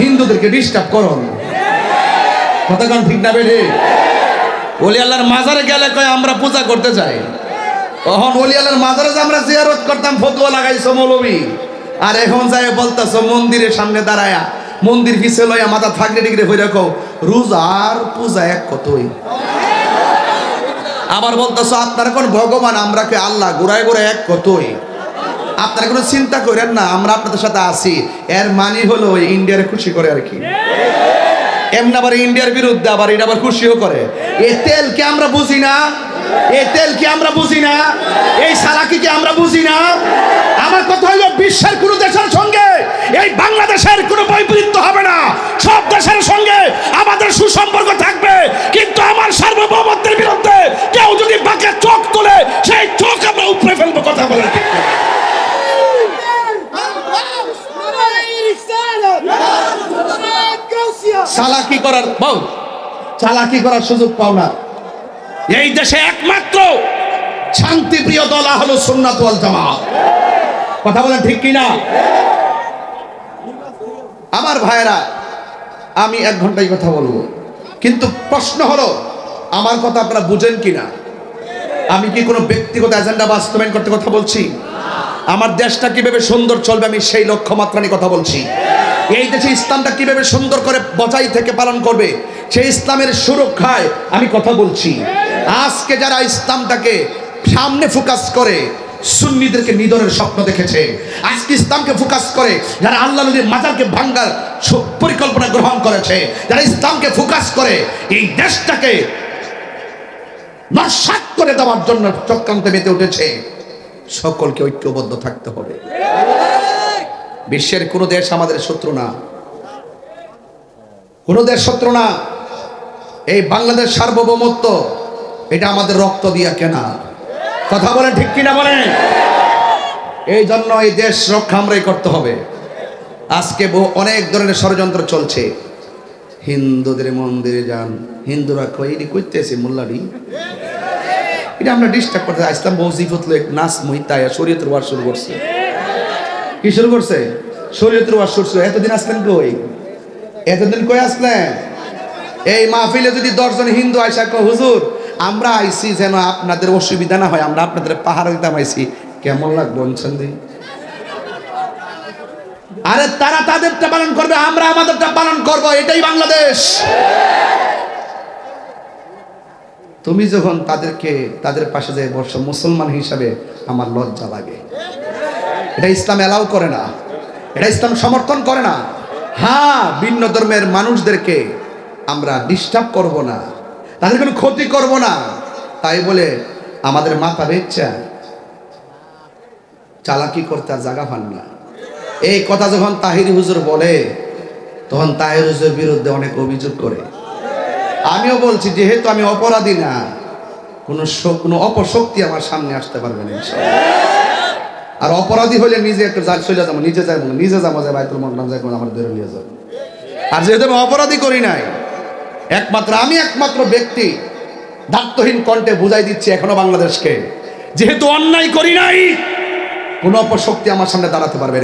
হিন্দুদেরকে ডিস্টার্ব করুন। কতক্ষণ ঠিক না বেড়ে ওলি আল্লাহর মাজারে গেলে কয়, আমরা পূজা করতে যাই। তখন ওলি আল্লাহর মাজারে যে আমরা জিয়ারত করতাম, ফতুয়া লাগাইছো মৌলবী। আর এখন যাই বলতেছো, মন্দিরের সামনে দাঁড়ায়া, মন্দির পিছে লইয়া মাথা থাকলে টিকরে হয়ে রাখো রোজ আর পূজা এক কতই? আবার বলতেছো, আপনার কোন ভগবান আমরা কে আল্লাহ ঘুরায় ঘুরায় এক কতই? আপনারা কোনো চিন্তা করেন না, আমরা আপনাদের সাথে আছি। এর মানি হলো ইন্ডিয়ার খুশি করে আর কি। এমনি আবার ইন্ডিয়ার বিরুদ্ধে আবার এটা আবার খুশিও করে। এ তেল কি আমরা বুঝি না? এ তেল কি আমরা বুঝি না? এই সালাকি কি আমরা বুঝি না? আমার কথা হলো বিশ্বের কোন দেশের সঙ্গে এই বাংলাদেশের কোনো বৈপরীত্য হবে না। সব দেশের সঙ্গে আমাদের সুসম্পর্ক থাকবে। কিন্তু আমার সার্বভৌমত্বের বিরুদ্ধে কেউ যদি বাঁকে চোখ তোলে, সেই চোখ আমরা উপরে ফেলব কথা বলে ঠিক না। চালাকি করার বউ চালাকি করার সুযোগ পাও না। এই দেশে একমাত্র শান্তিপ্রিয় দল হলো সুন্নাত ওয়াল জামাত। কথা বলেন ঠিক কি না আমার ভাইয়েরা আমি এক ঘন্টায় কথা বলব। কিন্তু প্রশ্ন হলো আমার কথা আপনারা বুঝেন কি না আমি কি কোনো ব্যক্তিগত এজেন্ডা বাস্তবায়ন করতে কথা বলছি? আমার দেশটা কীভাবে সুন্দর চলবে আমি সেই লক্ষ্যমাত্রা নিয়ে কথা বলছি। এই দেশে ইসলামটা কীভাবে সুন্দর করে বজাই থেকে পালন করবে সেই ইসলামের সুরক্ষায় আমি কথা বলছি। আজকে যারা ইসলামটাকে সামনে ফোকাস করে, সুন্নিদেরকে নিধনের স্বপ্ন দেখেছে। আজকে ইসলামকে ফোকাস করে, যারা আল্লাহ নদীর মাজারকে ভাঙ্গার পরিকল্পনা গ্রহণ করেছে, যারা ইসলামকে ফোকাস করে, এই দেশটাকে নস্বাত করে দেওয়ার জন্য চক্রান্তে মেতে উঠেছে। সকলকে ঐক্যবদ্ধ থাকতে হবে। বিশ্বের কোনো দেশ আমাদের শত্রু না। কোনো দেশ শত্রু না। এই বাংলাদেশ সার্বভৌমত্ব, এটা আমাদের রক্ত দিয়া কেনা। কথা বলেন ঠিক কিনা বলেন? এই জন্য এই দেশ রক্ষা আমরাই করতে হবে। আজকে বহু অনেক ধরনের ষড়যন্ত্র চলছে। হিন্দুদের মন্দিরে যান। হিন্দুরা কইনি কইতেছে মোল্লাডি এটা আমরা ডিস্টার্ব করতে আসলাম বৌজিফত লোক নাচ মহিতায় শরীয়তের ওয়ার শুরু করছে। কি শুরু করছে? শরীয়তের ওয়ার শুরু। এতদিন আসলেন কই? এতদিন কই আসলেন? এই মাহফিলে যদি দশজন হিন্দু আইসা কয়, হুজুর, আমরা আইছি যেন আপনাদের অসুবিধা না হয়, আমরা আপনাদের পাহাড় দিতাম আইছি কেমন লাগবে বলছেন দি? আরে তারা তাদেরটা পালন করবে, আমরা আমাদেরটা পালন করব। এটাই বাংলাদেশ। তুমি যখন তাদেরকে, তাদের পাশে যে বর্ষ মুসলমান হিসাবে আমার লজ্জা লাগে। এটা ইসলাম এলাও করে না। এটা ইসলাম সমর্থন করে না। হ্যাঁ ভিন্ন ধর্মের মানুষদেরকে আমরা ডিস্টার্ব করব না। তাদের কোনো ক্ষতি করব না। তাই বলে আমাদের মাথা বেচ্চা চালাকি করতে আর জায়গা পান না। এই কথা যখন তাহির হুজুর বলে, তখন তাহির হুজুর বিরুদ্ধে অনেক অভিযোগ করে। আমিও বলছি, যেহেতু আমি অপরাধী না, কোনো কোনো অপশক্তি আমার সামনে আসতে পারবে না। আর অপরাধী হলে নিজে একটু চলে যাব, নিজে যাব নিজে যাব যাই বাইতুল মকরাম যাই আমার ধরে নিয়ে যাব। আর যেহেতু আমি অপরাধী করি নাই, একমাত্র আমি একমাত্র ব্যক্তি, দায়িত্বহীন কণ্ঠে বুঝাই দিচ্ছি এখনও বাংলাদেশকে, যেহেতু অন্যায় করি নাই, কোন অপশক্তি আমার সামনে দাঁড়াতে পারবে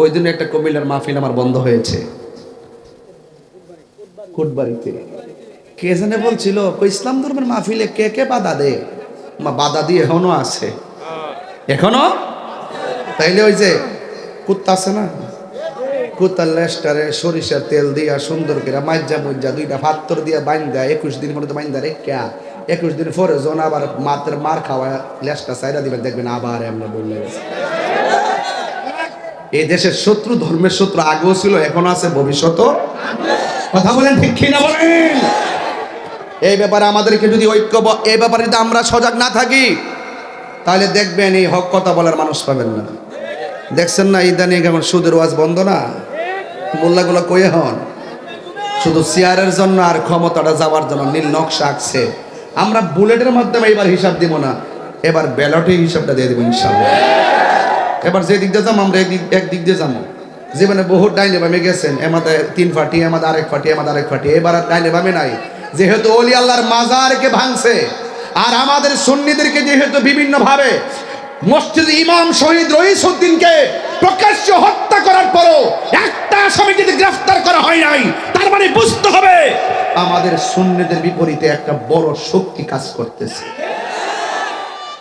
ওই দিন একটা কমিলার মাহফিল আমার বন্ধ হয়েছে। কে জানে বলছিল ইসলাম ধর্মের মাহফিলে কে কে বাধা দে মা বাধা দিয়ে এখনও আছে। এখনও? তাইলে ওই যে কুত্তা আছে না? কুত্তার লেস্টারে সরিষার তেল দিয়া সুন্দর করে মাজ্জা মুজ্জা দুইটা ফাত্তর দিয়া বাইন দেয় একুশ দিন পর্যন্ত বাইন দেয় রেখা। একুশ দিন পরে যখন আবার মাত্র মার খাওয়া লেসটা সাইডা দিবেন, দেখবেন আবার এমনি বললে। এই দেশের শত্রু, ধর্মের শত্রু আগেও ছিল, এখনও আছে ভবিষ্যতও। কথা বলেন ঠিক কিনা বলেন? এই ব্যাপারে আমাদেরকে যদি ঐক্য এই ব্যাপারে যদি আমরা সজাগ না থাকি, তাহলে দেখবেন এই হক কথা বলার মানুষ পাবেন না। দেখছেন না, ইদানিং এখন সুদের ওয়াজ বন্ধ না? মোল্লাগুলো কয়ে হন, শুধু চেয়ারের জন্য আর ক্ষমতাটা যাওয়ার জন্য নীল নকশা আঁকছে। আমরা বুলেটের মাধ্যমে এবার হিসাব দিব না, এবার ব্যালটে হিসাবটা দিয়ে দেবো ইনশাল্লাহ এবার যে দিক দিয়ে যাব আমরা একদিক দিয়ে যাব জীবনে বহুত ডাইনে বামে গেছেন, এমাদে তিন ফাটি, এমাদে আরেক ফাটি, এমাদে আরেক ফাটি, এবার আর ডাইনে বামে নাই। যেহেতু অলি আল্লাহর মাজারকে ভাঙছে, আর আমাদের সুন্নিদেরকে যেহেতু বিভিন্ন ভাবে মসজিদ ইমাম শহীদ রইসুদ্দিনকে প্রকাশ্য হত্যা করার পরও একটা আসামি যদি গ্রেফতার করা হয় নাই, তার মানে বুঝতে হবে আমাদের সুন্নিদের বিপরীতে একটা বড় শক্তি কাজ করতেছে।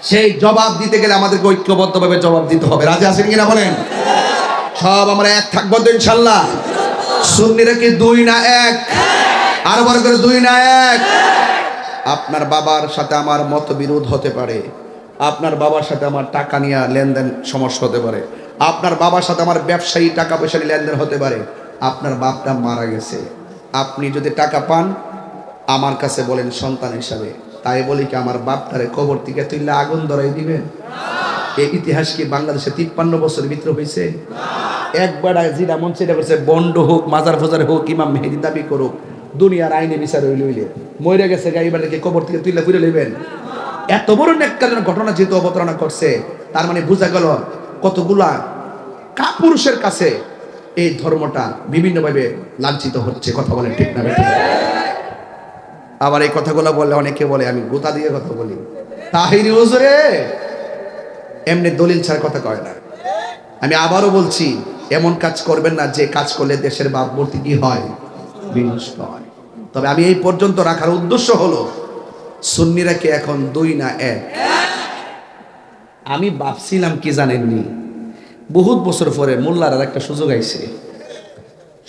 সেই জবাব দিতে গেলে আমাদেরকে ঐক্যবদ্ধভাবে জবাব দিতে হবে। রাজা আছেন কিনা বলেন? সব আমরা এক থাকব তো ইনশাল্লাহ। সুন্নিরা কি দুই না এক? আরও বড় করে দুই না এক। আপনার বাবার সাথে আমার মতবিরোধ হতে পারে। আপনার বাবার সাথে আমার টাকা নিয়ে লেনদেন সমস্যা হতে পারে। আপনার বাবার সাথে আমার ব্যবসায়ী টাকা পয়সা লেনদেন হতে পারে। আপনার বাপটা মারা গেছে। আপনি যদি টাকা পান, আমার কাছে বলেন সন্তান হিসাবে। তাই বলি কি, আমার বাপটারে কবর থেকে তুললে আগুন ধরাই দিবেন? এই ইতিহাস কি বাংলাদেশে তিপ্পান্ন বছর ভিতরে হয়েছে একবার যেটা মন সেটা করছে বন্ড হোক, মাজার ফাজার হোক, ইমাম মেহেদি দাবি করুক। দুনিয়ার আইনে বিচার হইলে হইলে। মরে গেছে গাই বাড়িকে কবর থেকে তুলে ফিরে লইবেন। এত বড় নেককালীন ঘটনা যেহেতু অবতারণা করছে, তার মানে বোঝা গেল কতগুলা কাপুরুষের কাছে এই ধর্মটা বিভিন্নভাবে লাঞ্ছিত হচ্ছে, কথা বলেন ঠিক না আবার এই কথাগুলো বললে অনেকে বলে, আমি গোতা দিয়ে কথা বলি। তাহিরি হুজুরে, এমনি দলিল ছাড়া কথা কয় না। আমি আবারও বলছি, এমন কাজ করবেন না যে কাজ করলে দেশের ভাবমূর্তি কি হয়? বিনষ্ট হয়। তবে আমি এই পর্যন্ত রাখার উদ্দেশ্য হলো, সুন্নিরা কি এখন দুই না এক? আমি ভাবছিলাম কি জানেননি বহুত বছর পরে মোল্লার আর একটা সুযোগ আইছে।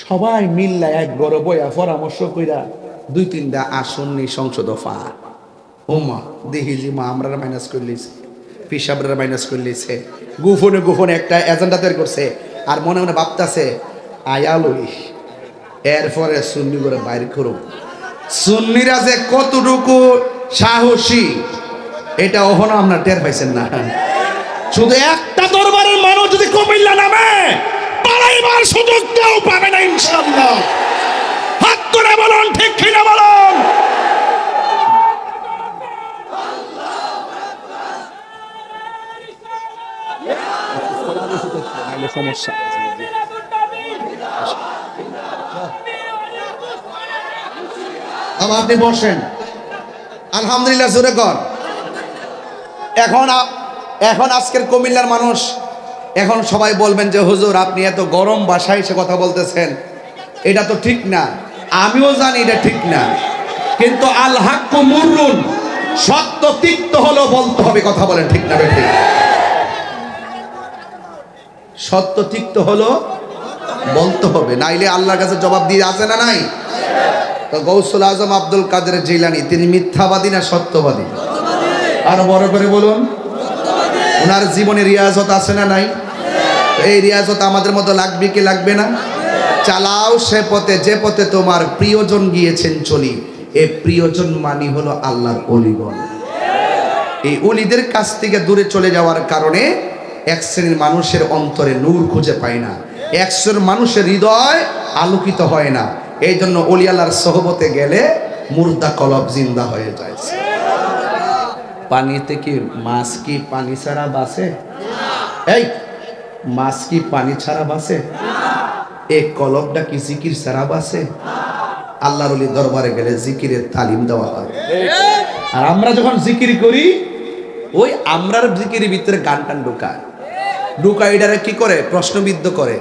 সবাই মিল্লা এক গড় বইয়া পরামর্শ কইরা দুই তিনটা আসন নেই সংসদ ফা। ওমা দেখি যে মা আমরা মাইনাস করে লিছে পিসাবরা মাইনাস করে লিছে গুফনে গুফনে একটা এজেন্ডা তৈরি করছে। আর মনে মনে ভাবতাছে আয়ালই এরপরে সুন্নি করে বাইর করুক সুন্নিরা যে কতটুকু সাহসী, এটা ওখানে আপনার টের পাইছেন না। শুধু একটা দরবারের মানুষ যদি কুমিল্লা নামে, পালাইবার সুযোগ কেউ পাবে না, ইনশাআল্লাহ। হাত করে বলুন, ঠিক কিনা বলুন? সমস্যা আবার আপনি বসেন। আলহামদুলিল্লাহ, জোরে কর। এখন এখন আজকের কুমিল্লার মানুষ, এখন সবাই বলবেন যে, হুজুর, আপনি এত গরম ভাষায় এসে কথা বলতেছেন। এটা তো ঠিক না। আমিও জানি এটা ঠিক না। কিন্তু আল হাক্কু মুররুন, সত্য তিক্ত হলো বলতে হবে, কথা বলেন ঠিক না বেঠিক সত্য তিক্ত হলো বলতে হবে। নাইলে আল্লাহর কাছে জবাব দিয়ে আছে না নাই? তো গৌসুল আজম আব্দুল কাদের জিলানি, তিনি মিথ্যাবাদী না সত্যবাদী? আরও বড় করে বলুন। ওনার জীবনে রিয়াজত আছে না নাই? এই রিয়াজত আমাদের মতো লাগবে কি লাগবে না? চালাও সে পথে, যে পথে তোমার প্রিয়জন গিয়েছেন চলি, এ প্রিয়জন মানি হলো আল্লাহর অলিগণ। এই অলিদের কাছ থেকে দূরে চলে যাওয়ার কারণে এক শ্রেণির মানুষের অন্তরে নূর খুঁজে পায় না। এক শ্রেণির মানুষের হৃদয় আলোকিত হয় না। এই জন্য অলি আল্লাহর সহবতে গেলে মুর্দা কলব জিন্দা হয়ে যায়। পানিতে কি মাছ কি পানি ছাড়া বাসে এই, মাছ কি পানি ছাড়া বাসে এই কলবটা কি জিকির ছাড়া বাসে আল্লাহর অলি দরবারে গেলে জিকিরের তালিম দেওয়া হয়। আর আমরা যখন জিকির করি, ওই আমরার জিকির ভিতরে গান টান ঢুকায়। ঢুকায় এটারে কি করে? প্রশ্নবিদ্ধ করে।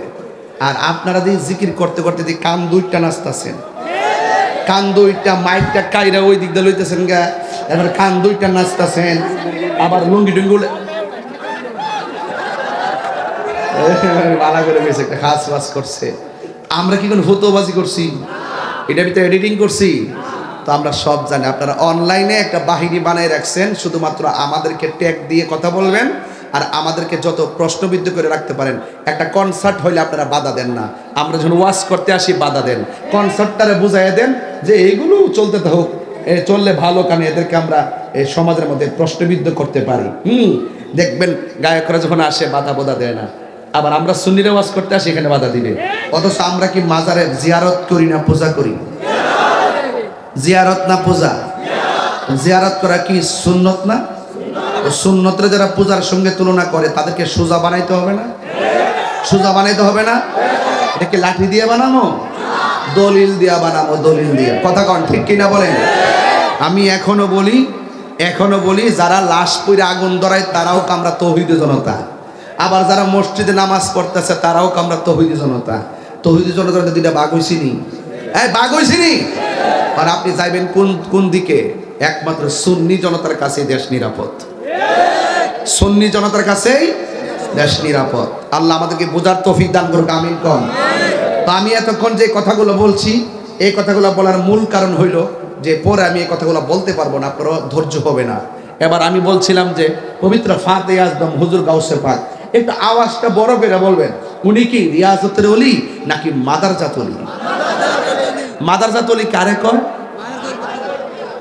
আর আপনারা দিয়ে জিকির করতে করতে দিয়ে কান দুইটা নাচতেছেন। কান দুইটা মাইকটা কাইরা ওই দিক দিয়ে লইতেছেন গা, এবার কান দুইটা নাচতেছেন, আবার লুঙ্গি টুঙ্গুল বালা করে গেছে একটা খাস বাস করছে। আমরা কি কোনো ফটোবাজি করছি? এটা ভিতরে এডিটিং করছি। তো আমরা সব জানি, আপনারা অনলাইনে একটা বাহিনী বানায় রাখছেন, শুধুমাত্র আমাদেরকে ট্যাগ দিয়ে কথা বলবেন। আর আমাদেরকে যত প্রশ্নবিদ্ধ করে রাখতে পারেন, একটা কনসার্ট হইলে আপনারা বাধা দেন না। আমরা যখন ওয়াশ করতে আসি, বাধা দেন। কনসার্টটারে বুঝাই দেন যে এইগুলো চলতে এ চললে ভালো, কারণ এদেরকে আমরা সমাজের মধ্যে প্রশ্নবিদ্ধ করতে পারি। হুম, দেখবেন গায়করা যখন আসে, বাধা বোধা দেয় না। আবার আমরা সুন্নিরে ওয়াজ করতে আসি, এখানে বাধা দিবে। অথচ আমরা কি মাজারে জিয়ারত করি না, পূজা করি? জিয়ারত না, পূজা? জিয়ারত করা কি সুন্নত না? সুন্নতরে যারা পূজার সঙ্গে তুলনা করে, তাদেরকে সোজা বানাইতে হবে না? সোজা বানাইতে হবে না? এটা কি লাঠি দিয়ে বানাবো দলিল দিয়া বানাবো, দলিল দিয়ে। কথা কন, ঠিক কিনা বলেন? আমি এখনও বলি এখনও বলি, যারা লাশ পইরে আগুন ধরায়, তারাও কামরা তৌহিদি জনতা। আবার যারা মসজিদে নামাজ পড়তেছে, তারাও কামরা তৌহিদি জনতা। তৌহিদি জনতা দুইটা বাঘ হইছিনি এই বাঘ হইছিনি আর আপনি যাইবেন কোন কোন দিকে? একমাত্র সুন্নি জনতার কাছে দেশ নিরাপদ। সুন্নি জনতার কাছেই দেশ নিরাপদ। আল্লাহ আমাদেরকে বোঝার তৌফিক দান করুক, আমিন কম। তো আমি এতক্ষণ যে কথাগুলো বলছি, এই কথাগুলো বলার মূল কারণ হইল যে পরে আমি এই কথাগুলো বলতে পারব না, আপনারও ধৈর্য হবে না। এবার আমি বলছিলাম যে পবিত্র ফাতে আজদম হুজুর গাউসে পাক একটু আওয়াজটা বড় করে বলবেন, উনি কি রিয়াজতের অলি নাকি মাদারজাত অলি? মাদারজাত অলি কারে কর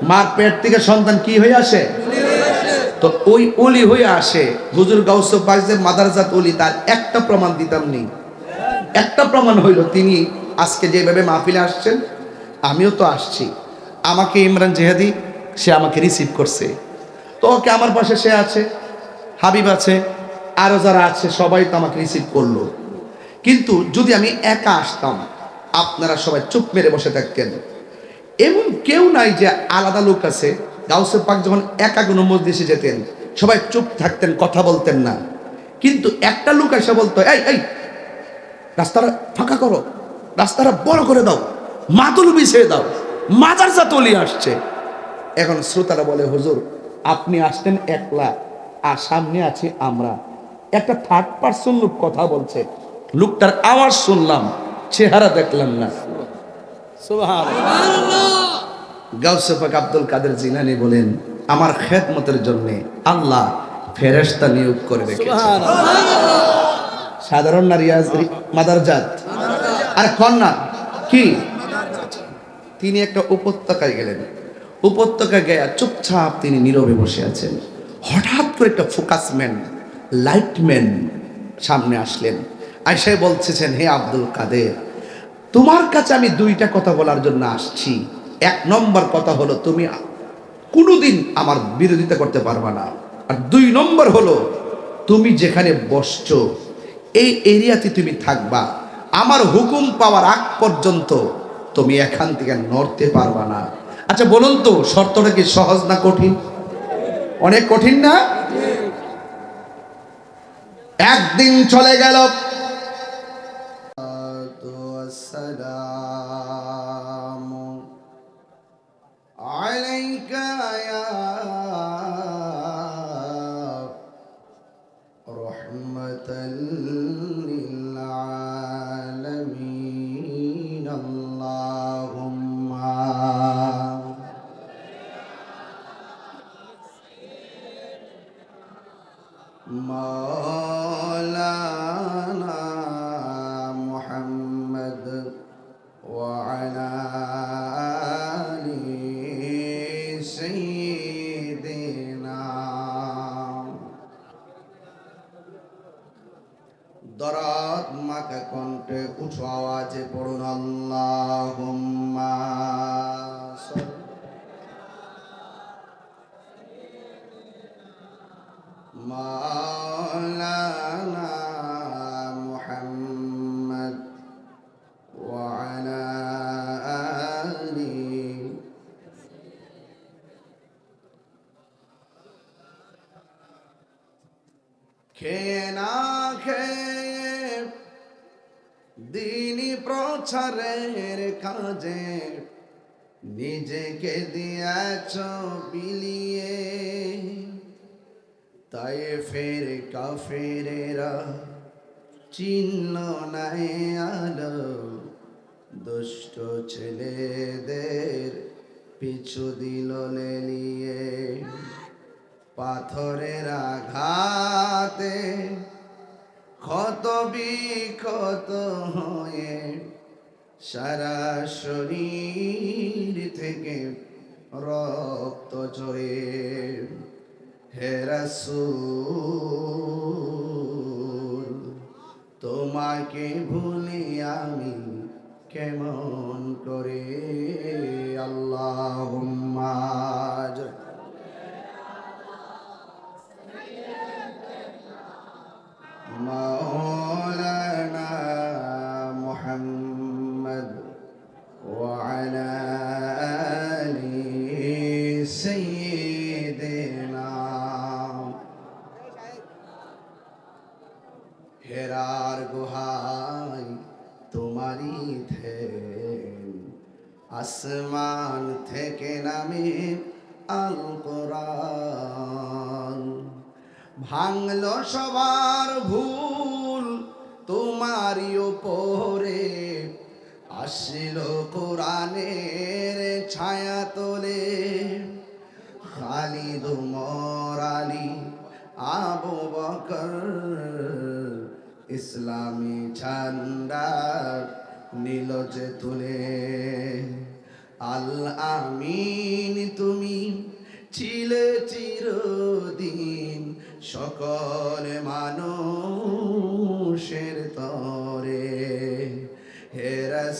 মার পেট থেকে সন্তান কি হয়ে আসে? তো ওই অলি হয়ে আসে। হুজুর গাউস পাক যে মাদারজাত অলি, তার একটা প্রমাণ দিতাম নেই। একটা প্রমাণ হইল, তিনি আজকে যেভাবে মাহফিলে আসছেন, আমিও তো আসছি। আমাকে ইমরান জেহাদি, সে আমাকে রিসিভ করছে। তো ওকে আমার পাশে সে আছে, হাবিব আছে আরও যারা আছে, সবাই তো আমাকে রিসিভ করল। কিন্তু যদি আমি একা আসতাম, আপনারা সবাই চুপ মেরে বসে থাকতেন। এমন কেউ নাই যে আলাদা লোক আছে গাউসে পাক যখন একা কোনো মসজিদে যেতেন সবাই চুপ থাকতেন, কথা বলতেন না। কিন্তু একটা লোক এসে বলতো, এই এই, রাস্তাটা ফাঁকা করো, রাস্তাটা বড় করে দাও মাতুল বিছিয়ে দাও মাজারসা তলি আসছে। এখন শ্রোতারা বলে, হুজুর, আপনি আসতেন একলা, আর সামনে আছি আমরা। একটা থার্ড পার্সন লোক কথা বলছে, লোকটার আওয়াজ শুনলাম, চেহারা দেখলাম না। গাউসেফাক আব্দুল কাদের জিলানি বলেন আমার খেদমতের জন্য আল্লাহ ফেরেশতা নিয়োগ করে রেখেছে। সাধারণ না রিয়াজ মাদারজাত আর কন্যা কি? তিনি একটা উপত্যকায় গেলেন। উপত্যকা গেয়া চুপচাপ তিনি নীরবে বসে আছেন। হঠাৎ করে একটা ফোকাসম্যান লাইটম্যান সামনে আসলেন। আইসে বলছেন হে আব্দুল কাদের তোমার কাছে আমি দুইটা কথা বলার জন্য আসছি। এক নম্বর কথা হলো, তুমি কোনোদিন আমার বিরোধিতা করতে পারবা না। আর দুই নম্বর হলো, তুমি যেখানে বসছ, এই এরিয়াতে তুমি থাকবা। আমার হুকুম পাওয়ার আগ পর্যন্ত তুমি এখান থেকে নড়তে পারবা না। আচ্ছা বলুন তো, শর্তটা কি সহজ না কঠিন? অনেক কঠিন না? একদিন চলে গেল। তো আসসালাম। মলা বিলিয়ে। তাই ফের কাফেরেরা চিহ্ন নাই আলো। দুষ্ট ছেলেদের পিছু দিল লেলিয়ে। পাথরের আঘাতে ক্ষত বিক্ষত হয়ে সারা শরীর থেকে রক্ত ঝরে হে রাসূল তোমাকে ভুলি আমি কেমন করে? আল্লাহ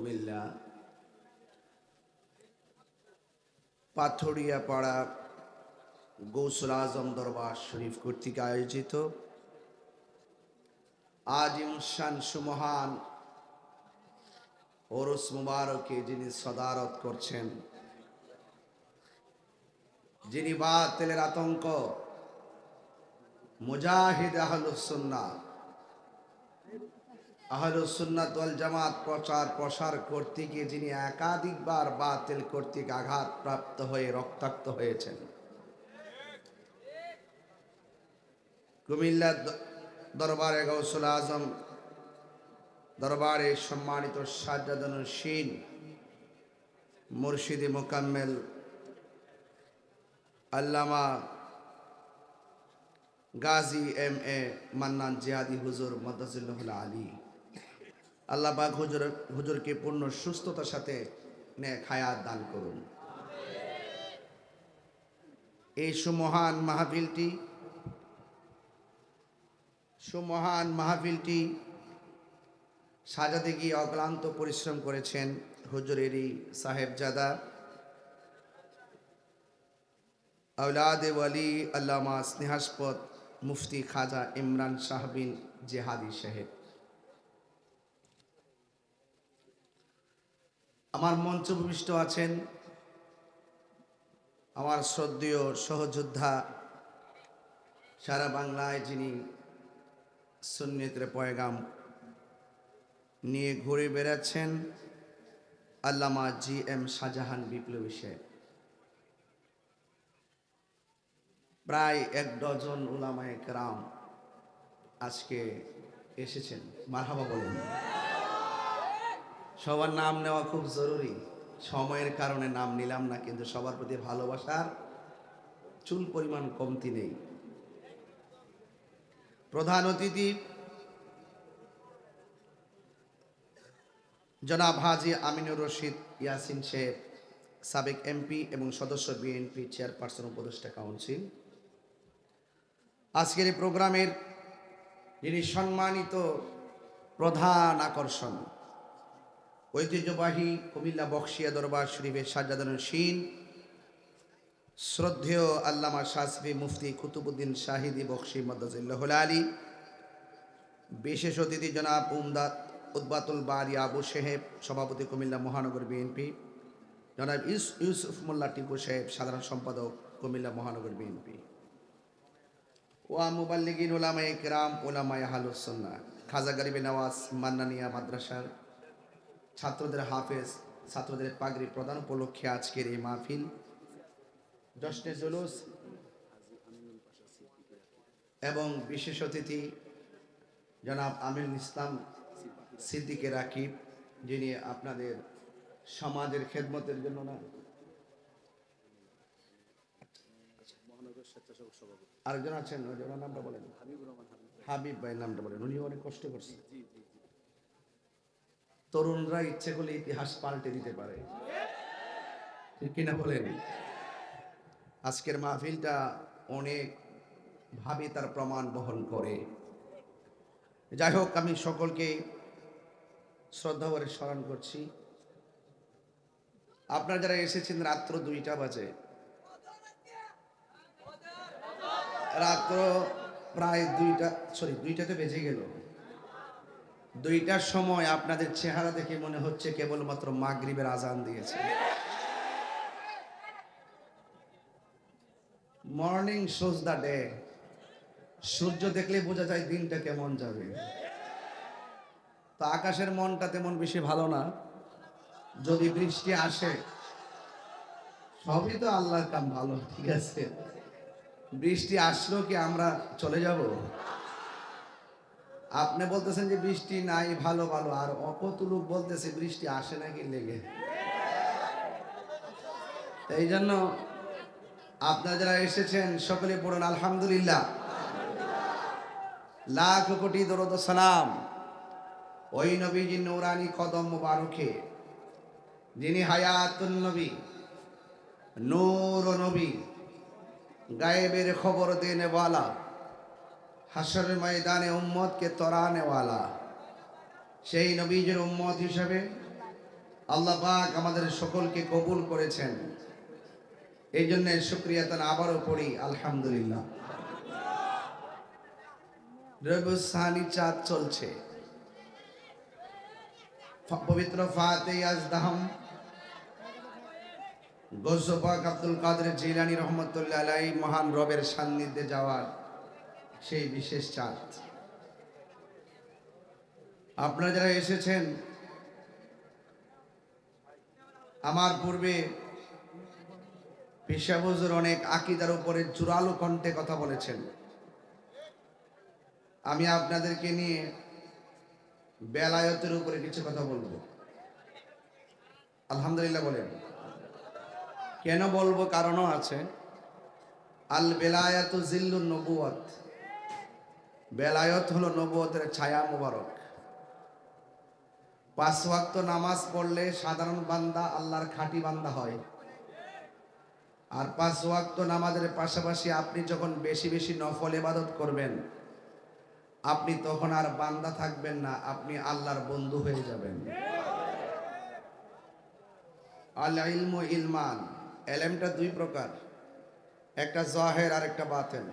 কুমিল্লা পাথরিয়া পাড়া গৌসুল আজম দরবার শরীফ কর্তৃক আয়োজিত। আজ ইমসান সুমহান ওরস মুবারকে যিনি সদারত করছেন, যিনি বাতিলের আতঙ্ক, মুজাহিদ আহলুসুন্না আহলুসুন্নাত ওয়াল জামাত প্রচার প্রসার করতে গিয়ে যিনি একাধিকবার বাতিল কর্তৃক আঘাত প্রাপ্ত হয়ে রক্তাক্ত হয়েছেন। কুমিল্লা দরবারে গৌসুল আজম, দরবারে সম্মানিত সাজ্জাদানুর শিন, মুর্শিদি মোকাম্মেল, আল্লামা গাজী এম এ মান্নান জিহাদি হুজুর মদাজিল্লাহুল আলী। আল্লাহ পাক হুজুর, হুজুরকে পূর্ণ সুস্থতার সাথে নে খায়াত দান করুন। এই সুমহান মাহফিলটি সুমহান মাহফিলটি সাজাতে গিয়ে অক্লান্ত পরিশ্রম করেছেন হুজুরেরই সাহেবজাদা আউলাদে ওয়ালি আল্লামা স্নেহাস্পদ মুফতি খাজা ইমরান শাহবিন জেহাদি সাহেব। আমার মঞ্চ ভূমিষ্ঠ আছেন আমার শ্রদ্ধেয় সহযোদ্ধা সারা বাংলায় যিনি সুন্নিতের পয়গাম নিয়ে ঘুরে বেড়াচ্ছেন, আল্লামা জি এম শাহজাহান বিপ্লবী সাহেব। প্রায় এক ডজন উলামায়ে কেরাম আজকে এসেছেন। মারহাবা বলেন। সবার নাম নেওয়া খুব জরুরি। সময়ের কারণে নাম নিলাম না, কিন্তু সবার প্রতি ভালোবাসার চুল পরিমাণ কমতি নেই। প্রধান অতিথি, জনাব হাজি আমিনুর রশিদ ইয়াসিন শেখ, সাবেক এমপি এবং সদস্য বিএনপি চেয়ারপারসন, উপদেষ্টা কাউন্সিল। আজকের এই প্রোগ্রামের যিনি সম্মানিত প্রধান আকর্ষণ ঐতিহ্যবাহী কুমিল্লা বক্সিয়া দরবার শরীফের সাজ্জাদানুর শিন। শ্রদ্ধেয় আল্লামা শাসফি মুফতি কুতুবুদ্দিন শাহিদি বক্সি মদ্দাজিল্লাহ আলী। বিশেষ অতিথি জনাব উমদাদ উদ্বাতুল বারি আবু সাহেব সভাপতি কুমিল্লা মহানগর বিএনপি। জনাব ইউস, ইউসুফ মোল্লা টিপু সাহেব, সাধারণ সম্পাদক কুমিল্লা মহানগর বিএনপি। ওয়া মুবাল্লিগিন ওলামায়ে কেরাম ওলামায়ে হালুসন্না খাজা গরিবে নওয়াজ মান্নানিয়া মাদ্রাসার ছাত্রদের হাফেজ, ছাত্রদের পাগড়ি প্রদান উপলক্ষে আজকের এই মাহফিল। জশ্নে জুলুস এবং বিশেষ অতিথি জনাব আমির ইসলাম সিদ্দিকে রাকিব, যিনি আপনাদের সমাজের খেদমতের জন্য না। আরেকজন আছেন নামটা বলেন। হাবিব ভাইয়ের নামটা বলেন উনি অনেক কষ্ট করছেন। তরুণরা ইচ্ছে করলে ইতিহাস পাল্টে দিতে পারে। ঠিক কিনা বলেন? আজকের মাহফিলটা অনেক ভাবে তার প্রমাণ বহন করে। যাই হোক, আমি সকলকে শ্রদ্ধা করে স্মরণ করছি। আপনারা যারা এসেছেন, রাত্র দুইটা বাজে। রাত্র প্রায় দুইটা, সরি, দুইটাতে বেজে গেল। দুইটার সময় আপনাদের চেহারা দেখে মনে হচ্ছে কেবলমাত্র মাগরিবের আজান দিয়েছে। মর্নিং শোজ দ্য ডে সূর্য দেখলে বোঝা যায় দিনটা কেমন যাবে। তো আকাশের মনটা তেমন বেশি ভালো না। যদি বৃষ্টি আসে, সবই তো আল্লাহর কাম ভালো, ঠিক আছে। বৃষ্টি আসলো কি আমরা চলে যাব? আপনি বলতেছেন যে বৃষ্টি নাই, ভালো ভালো। আর অপত লোক বলতেছে, বৃষ্টি আসে নাকি লেগে? এই জন্য আপনারা যারা এসেছেন, সকলে পড়ুন, আলহামদুলিল্লাহ। লাখ কোটি দরদ সালাম ওই নবীজি নৌরানি কদম মুবারকে, যিনি হায়াতুল নবী, নূর নবী, গায়েবের খবর দেনেওয়ালা হাসরের ময়দানে উম্মতকে তরানেওয়ালা সেই নবীজের উম্মত হিসাবে আল্লাহ আমাদের সকলকে কবুল করেছেন। এই জন্য শুক্রিয়া তার আবারও পড়ি, আলহামদুলিল্লাহ। রবুসানি চাঁদ চলছে। পবিত্র ফাতে আজদাহম গৌসফাক আব্দুল কাদের জিলানি রহমতুল্লাহ আলাই মহান রবের সান্নিধ্যে যাওয়ার সেই বিশেষ চাঁদ। আপনারা যারা এসেছেন, আমার পূর্বে পেশাবজুর অনেক আকিদার উপরে জোরালো কণ্ঠে কথা বলেছেন। আমি আপনাদেরকে নিয়ে বেলায়তের উপরে কিছু কথা বলব। আলহামদুলিল্লাহ বলেন। কেন বলব? কারণও আছে। আল বেলায়াত জিল্লুন নবুয়ত বেলায়ত হলো নবুয়তের ছায়া মোবারক। পাঁচ ওয়াক্ত নামাজ পড়লে সাধারণ বান্দা আল্লাহর খাঁটি বান্দা হয়। আর পাঁচ ওয়াক্ত নামাজের পাশাপাশি আপনি যখন বেশি বেশি নফল এবাদত করবেন, আপনি তখন আর বান্দা থাকবেন না, আপনি আল্লাহর বন্ধু হয়ে যাবেন। আল ইলমু ইলমান, এলেমটা দুই প্রকার, একটা জহের আর একটা বাতেন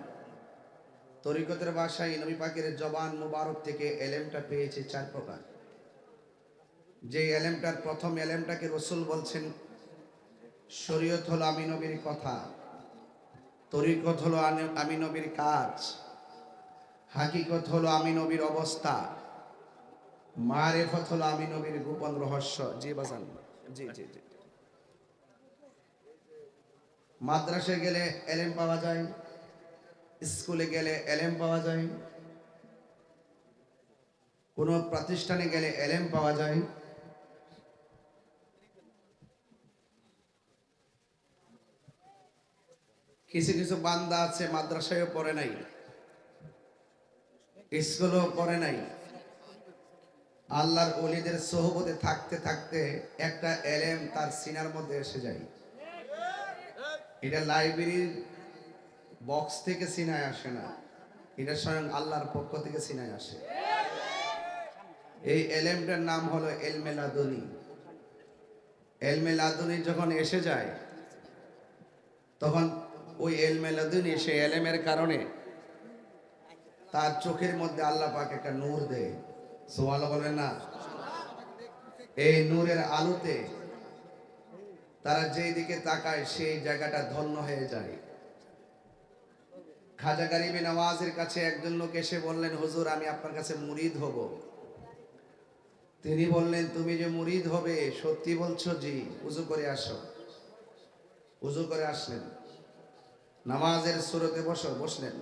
তরিকতের ভাষায় নবী পাকের জবান মুবারক থেকে এলেমটা পেয়েছে চার প্রকার। যে এলেমটার প্রথম এলেমটাকে রসুল বলছেন, শরীয়ত হলো আমি নবীর কথা, তরিকত হলো আমি নবীর কাজ, হাকিকত হলো আমি নবীর অবস্থা, মারেফত হলো আমি নবীর গোপন রহস্য। জি বাজান, জি জি জি। মাদ্রাসায় গেলে এলেম পাওয়া যায় স্কুলে গেলে এলেম পাওয়া যায়। কোনো প্রতিষ্ঠানে গেলে এলেম পাওয়া যায়। কিছু কিছু বান্দা আছে, মাদ্রাসায়ও পড়ে নাই। স্কুলও পড়ে নাই। আল্লাহর অলিদের সহবতে থাকতে থাকতে একটা এলেম তার সিনার মধ্যে এসে যায়। এটা লাইব্রেরির বক্স থেকে সিনায় আসে না, এটা স্বয়ং আল্লাহর পক্ষ থেকে সিনায় আসে। এই এলেমটার নাম হলো এলমে লাদুনি এলমে লাদুনি যখন এসে যায়, তখন ওই এলমে লাদুনি সেই এলেমের কারণে তার চোখের মধ্যে আল্লাহ পাক একটা নূর দেয়। সোয়াল বলেন না? এই নূরের আলোতে তারা যেই দিকে তাকায়, সেই জায়গাটা ধন্য হয়ে যায়। খাজা গরিবী নওয়াজের কাছে একজন লোক এসে বললেন, হুজুর, আমি আপনার কাছে মুরিদ হব। তিনি বললেন, তুমি যে মুরিদ হবে, সত্যি বলছো? জি, উজু করে আসো। উজু করে আসলেন। নামাজের সুরতে বসো, বসলেন।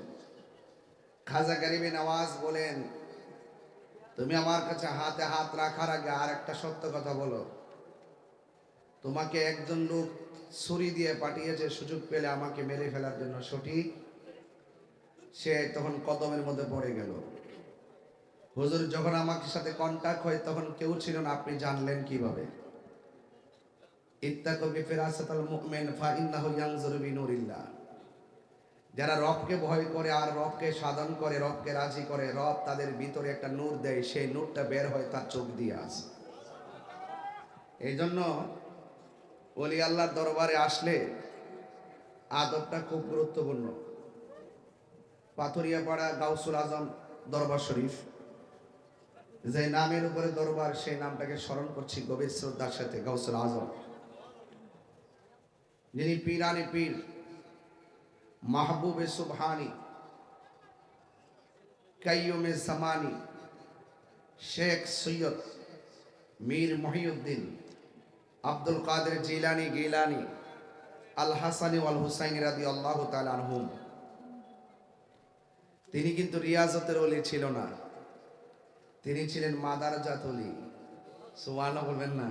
খাজা গরিবে নওয়াজ বলেন, তুমি আমার কাছে হাতে হাত রাখার আগে আর একটা সত্য কথা বলো। তোমাকে একজন লোক ছুরি দিয়ে পাঠিয়েছে, সুযোগ পেলে আমাকে মেরে ফেলার জন্য সঠিক সে তখন কদমের মধ্যে পড়ে গেল। হুজুর যখন আমাকে সাথে কন্টাক্ট হয়, তখন কেউ ছিল না, আপনি জানলেন কীভাবে? যারা রবকে ভয় করে আর রবকে সাধন করে, রবকে রাজি করে, রব তাদের ভিতরে একটা নূর দেয়, সেই নূরটা বের হয় তার চোখ দিয়ে আসে এই জন্য অলি আল্লাহর দরবারে আসলে আদবটা খুব গুরুত্বপূর্ণ। পাথরিয়াপাড়া গাউসুল আজম দরবার শরীফ। যে নামের উপরে দরবার, সেই নামটাকে স্মরণ করছি গভীর শ্রদ্ধার সাথে, গাউসুল আজম। যিনি পীরানি পীর, মাহবুবে সুবহানি, কাইয়ুমে সামানি শেখ সৈয়দ মীর মহিউদ্দিন, আব্দুল কাদের জিলানি গিলানি, আল হাসানি ওয়াল হুসাইন রাদি আল্লাহ আনহুম। তিনি কিন্তু রিয়াজতের অলি ছিল না। তিনি ছিলেন মাদারজাত অলি। সুবহানাল্লাহ বলবেন না।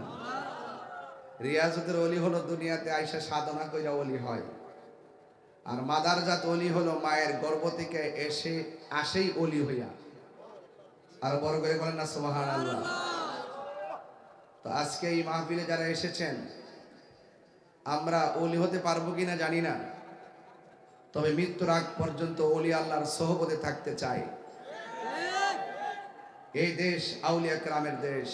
রিয়াজতের অলি হলো দুনিয়াতে আইসা সাধনা কইরা অলি হয়। আর মাদারজাত অলি হলো মায়ের গর্ভ থেকে এসে আসেই অলি হইয়া। আর বড় করে বলেন না আল্লাহ তো আজকে এই মাহফিলে যারা এসেছেন, আমরা অলি হতে পারব কিনা জানি না। তবে মৃত্যুর আগ পর্যন্ত অলি আল্লাহর সহবতে থাকতে চাই। এই দেশ আউলিয়া গ্রামের দেশ।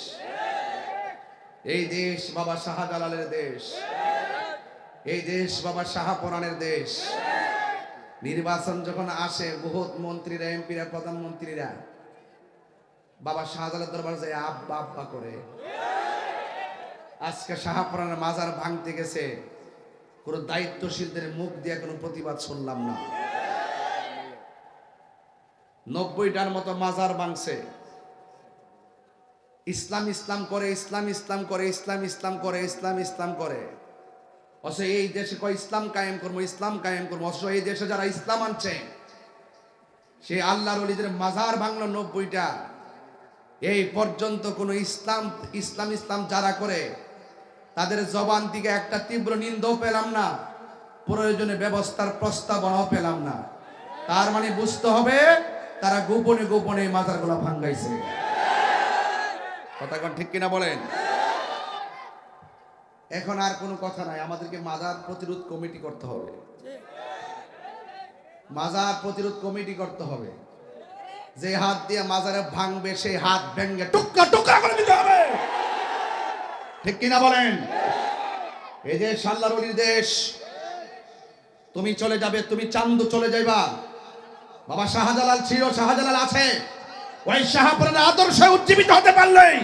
এই দেশ বাবা শাহজালালের দেশ। এই দেশ বাবা শাহপরানের দেশ। নির্বাচন যখন আসে, বহুত মন্ত্রীরা, এমপিরা, প্রধানমন্ত্রীরা বাবা শাহজালাল দরবার যায় আব্বা আব্বা করে। আজকে শাহপরানের মাজার ভাঙতে গেছে। কোনো দায়িত্বশীলদের মুখ দিয়ে কোনো প্রতিবাদ শুনলাম না। নব্বইটার মতো মাজার ভাঙছে। ইসলাম ইসলাম করে, ইসলাম ইসলাম করে, ইসলাম ইসলাম করে, ইসলাম ইসলাম করে। অথচ এই দেশে কয়, ইসলাম কায়েম করব, ইসলাম কায়েম করব। অথচ এই দেশে যারা ইসলাম আনছে, সে আল্লাহর অলিদের মাজার ভাঙলো নব্বইটা। এই পর্যন্ত কোনো ইসলাম ইসলাম ইসলাম যারা করে তাদের জবান থেকে একটা তীব্র নিন্দাও পেলাম না, প্রয়োজনে ব্যবস্থার প্রস্তাবনাও পেলাম না। তার মানে বুঝতে হবে, তারা গোপনে গোপনে এই মাজারগুলো ভাঙ্গাইছে। কথা ঠিক কিনা বলেন? এখন আর কোনো কথা নাই, আমাদেরকে মাজার প্রতিরোধ কমিটি করতে হবে। মাজার প্রতিরোধ কমিটি করতে হবে। যে হাত দিয়ে মাজারে ভাঙবে, সেই হাত ভেঙ্গে টুকরা টুকরা করে দিতে হবে। ঠিক কিনা বলেন? এই দেশ আল্লাহর অলির দেশ, তুমি চলে যাবে, তুমি চান্দ চলে যাইবা। বাবা শাহজালাল ছিল, শাহজালাল আছে। ওই শাহপুরের আদর্শে উজ্জীবিত হতে পারলেই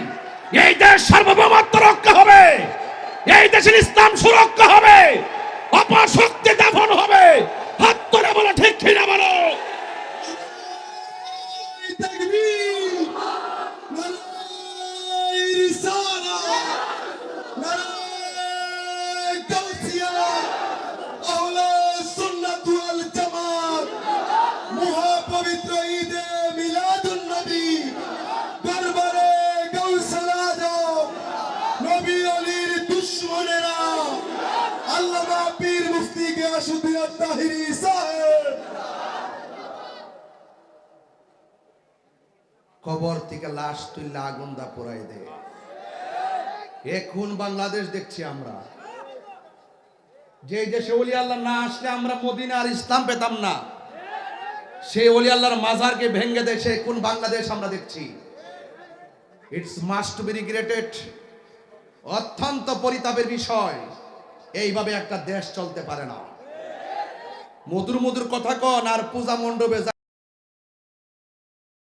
এই দেশ সার্বভৌমত্ব রক্ষা হবে। এই দেশের ইসলাম সুরক্ষা হবে। অপশক্তি দাফন হবে। হাত ধরে বলো, ঠিক কিনা বলো? কবর থেকে লাশ তুললে আগুন দা পোড়াই দে। এখন বাংলাদেশ দেখছি আমরা। যে দেশে ওলি আল্লাহ না আসলে আমরা মদিনা আর ইসলাম পেতাম না। সেই ওলি আল্লাহর মাজারকে ভেঙে দেয়, সে কোন বাংলাদেশ আমরা দেখছি। ইটস মাস্ট বি রিগ্রেটেড অত্যন্ত পরিতাপের বিষয়, এইভাবে একটা দেশ চলতে পারে না। মধুর মধুর কথা কন আর পূজা মণ্ডপে